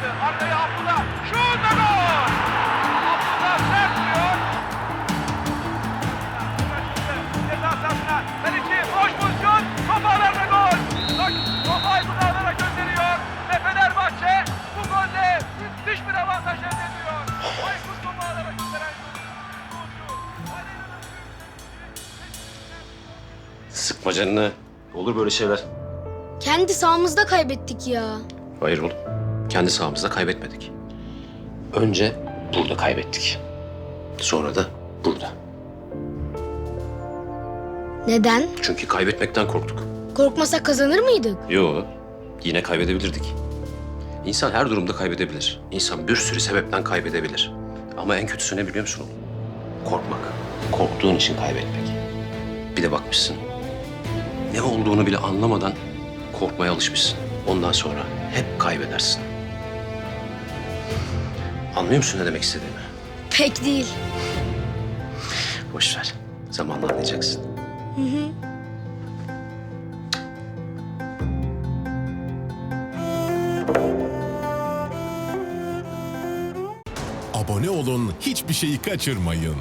Vurmadı. Arkaya Abdullah. Şut ve gol. Abdullah sert vuruyor. Ceza sahasına. Kaleci boş pozisyon. Top ağlarına gol. Top Aykut ağlara gönderiyor. Ve Fenerbahçe bu golle müthiş bir avantaj elde ediyor. Aykut topu ağlara gönderen golcü. Sıkma canını. Olur böyle şeyler. Kendi sahamızda kaybettik ya. Hayır oğlum. Kendi sahamızda kaybetmedik. Önce burada kaybettik. Sonra da burada. Neden? Çünkü kaybetmekten korktuk. Korkmasak kazanır mıydık? Yo, yine kaybedebilirdik. İnsan her durumda kaybedebilir. İnsan bir sürü sebepten kaybedebilir. Ama en kötüsü ne biliyor musun? Korkmak. Korktuğun için kaybetmek. Bir de bakmışsın. Ne olduğunu bile anlamadan korkmaya alışmışsın. Ondan sonra hep kaybedersin. Anlıyor musun ne demek istediğimi? Pek değil. Boş ver. Zamanla anlayacaksın. Abone olun, hiçbir şeyi kaçırmayın.